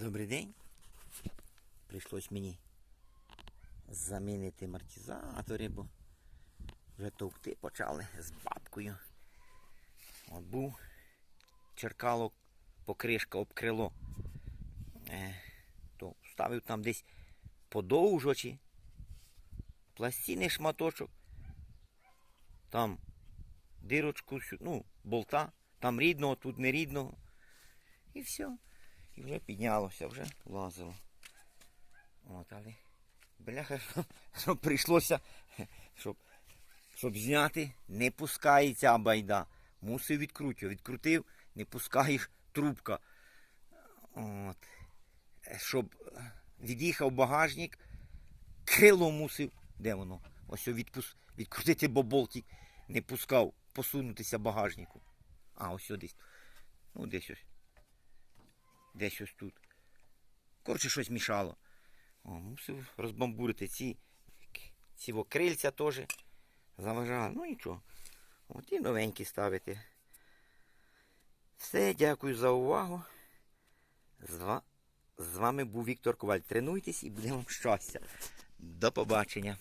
Добрий день. Прийшлось мені замінити амортизатори, бо вже товкти почали з бабкою. От був черкало покришка об крило. Е, то ставив там десь подовжочі, пластини шматочок, там дирочку, ну, болта, там рідного, тут не рідного. І все. І вже піднялося, вже лазило. От, але бляха, що, прийшлося, щоб, щоб зняти, не пускається байда. Мусив відкрутити. Відкрутив, не пускаєш трубка. От. Щоб від'їхав багажник, крило мусив. Де воно? Ось відпус... відкрутити, бо болтик не пускав посунутися багажнику. А, ось сюди. Ну, десь ось. Десь ось тут. Коротше, щось мішало. О, мусив розбамбурити ці, ці во крильця теж заважали. Ну нічого. От і новенькі ставити. Все, дякую за увагу. З, з вами був Віктор Коваль. Тренуйтесь і буде вам щастя. До побачення.